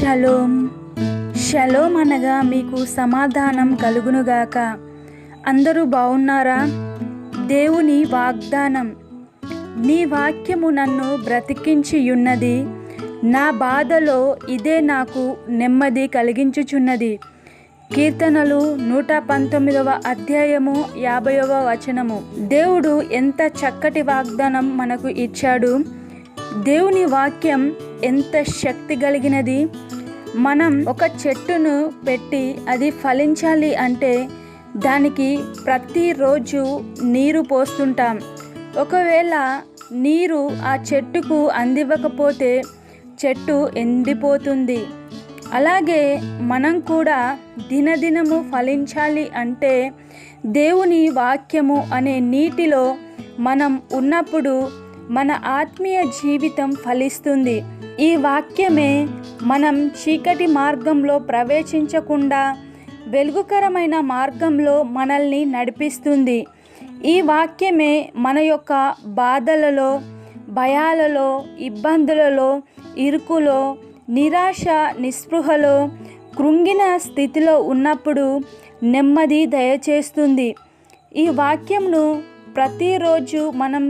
Shalom shalom అనగా మీకు సమాధానం కలుగునుగాక. అందరూ బాగున్నారా దేవుని వాగ్దానం. నీ వాక్యము నన్ను బ్రతికించి ఉన్నది నా బాధలో ఇదే నాకు నెమ్మది కలిగించుచున్నది. కీర్తనలు నూట పంతొమ్మిదవ అధ్యాయము యాభైవ వచనము. దేవుడు ఎంత చక్కటి వాగ్దానం మనకు ఇచ్చాడు? దేవుని వాక్యం ఎంత శక్తి కలిగినది? మనం ఒక చెట్టును పెట్టి అది ఫలించాలి అంటే దానికి ప్రతిరోజు నీరు పోస్తుంటాం. ఒకవేళ నీరు ఆ చెట్టుకు అందివ్వకపోతే చెట్టు ఎండిపోతుంది. అలాగే మనం కూడా దినదినము ఫలించాలి అంటే దేవుని వాక్యము అనే నీటిలో మనం ఉన్నప్పుడు మన ఆత్మీయ జీవితం ఫలిస్తుంది. ఈ వాక్యమే మనం చీకటి మార్గంలో ప్రవేశించకుండా వెలుగుకరమైన మార్గంలో మనల్ని నడిపిస్తుంది. ఈ వాక్యమే మన యొక్క బాధలలో భయాలలో ఇబ్బందులలో ఇరుకులో నిరాశ నిస్పృహలో కృంగిన స్థితిలో ఉన్నప్పుడు నెమ్మది దయచేస్తుంది. ఈ వాక్యంను ప్రతిరోజు మనం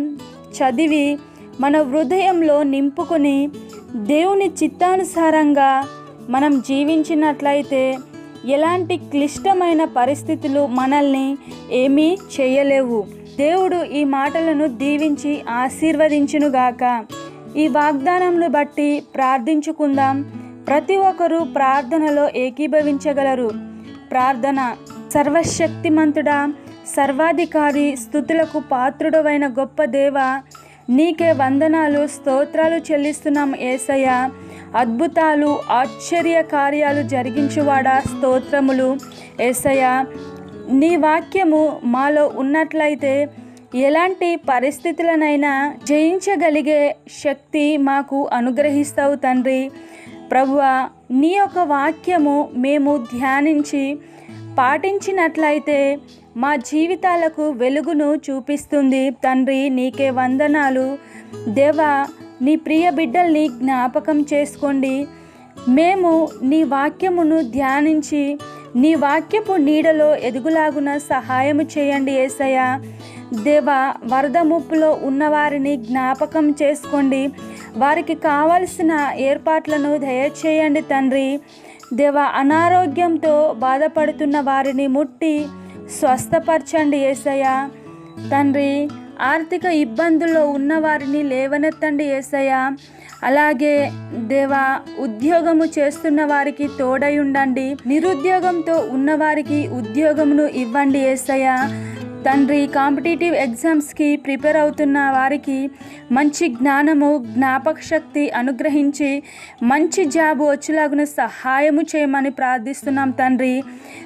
చదివి మన హృదయంలో నింపుకొని దేవుని చిత్తానుసారంగా మనం జీవించినట్లయితే ఎలాంటి క్లిష్టమైన పరిస్థితులు మనల్ని ఏమీ చేయలేవు. దేవుడు ఈ మాటలను దీవించి ఆశీర్వదించునుగాక. ఈ వాగ్దానంను బట్టి ప్రార్థించుకుందాం. ప్రతి ఒక్కరూ ప్రార్థనలో ఏకీభవించగలరు. ప్రార్థన సర్వశక్తిమంతుడా సర్వాధికారి స్థుతులకు పాత్రుడవైన గొప్ప దేవ నీకే వందనాలు స్తోత్రాలు చెల్లిస్తున్నాం ఏసయ్య. అద్భుతాలు ఆశ్చర్య కార్యాలు జరిగించువాడా స్తోత్రములు. ఏసయ్య నీ వాక్యము మాలో ఉన్నట్లయితే ఎలాంటి పరిస్థితులనైనా జయించగలిగే శక్తి మాకు అనుగ్రహిస్తావు తండ్రి. ప్రభువ నీ యొక్క వాక్యము మేము ధ్యానించి పాటించినట్లయితే మా జీవితాలకు వెలుగును చూపిస్తుంది. తండ్రి నీకే వందనాలు. దేవా నీ ప్రియ బిడ్డల్ని జ్ఞాపకం చేసుకోండి. మేము నీ వాక్యమును ధ్యానించి నీ వాక్యపు నీడలో ఎదుగులాగున సహాయము చేయండి ఏసయ్య. దేవా వరద ముప్పులో ఉన్నవారిని జ్ఞాపకం చేసుకోండి. వారికి కావలసిన ఏర్పాట్లను దయచేయండి తండ్రి. దేవ అనారోగ్యంతో బాధపడుతున్న వారిని ముట్టి స్వస్థపరచండి ఏసయ్య. తండ్రి ఆర్థిక ఇబ్బందుల్లో ఉన్నవారిని లేవనెత్తండి ఏసయ్య. అలాగే దేవా ఉద్యోగము చేస్తున్న వారికి తోడై ఉండండి. నిరుద్యోగంతో ఉన్నవారికి ఉద్యోగమును ఇవ్వండి ఏసయ్య. తండ్రి కాంపిటేటివ్ ఎగ్జామ్స్కి ప్రిపేర్ అవుతున్న వారికి మంచి జ్ఞానము జ్ఞాపక శక్తి అనుగ్రహించి మంచి జాబ్ వచ్చేలాగున సహాయము చేయమని ప్రార్థిస్తున్నాం తండ్రి.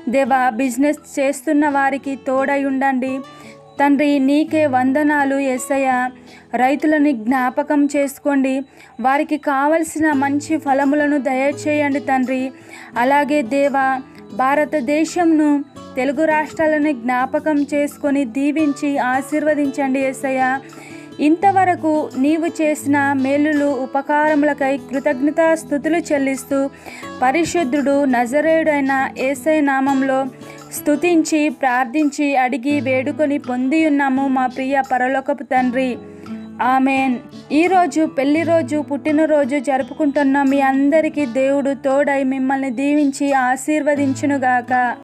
దేవా బిజినెస్ చేస్తున్న వారికి తోడై ఉండండి. తండ్రి నీకే వందనాలు ఎస్సయ్య రైతులని జ్ఞాపకం చేసుకోండి. వారికి కావలసిన మంచి ఫలములను దయచేయండి తండ్రి. అలాగే దేవా భారతదేశంను తెలుగు రాష్ట్రాలను జ్ఞాపకం చేసుకొని దీవించి ఆశీర్వదించండి ఎస్సయ్య ఇంతవరకు నీవు చేసిన మేలులు ఉపకారములకై కృతజ్ఞతాస్థుతులు చెల్లిస్తూ పరిశుద్ధుడు నజరేయుడైన ఏసై నామంలో స్తుతించి ప్రార్థించి అడిగి వేడుకొని పొంది ఉన్నాము మా ప్రియ పరలోకపు తండ్రి. ఆమెన్. ఈరోజు పెళ్ళి రోజు పుట్టినరోజు జరుపుకుంటున్న మీ అందరికీ దేవుడు తోడై మిమ్మల్ని దీవించి ఆశీర్వదించునుగాక.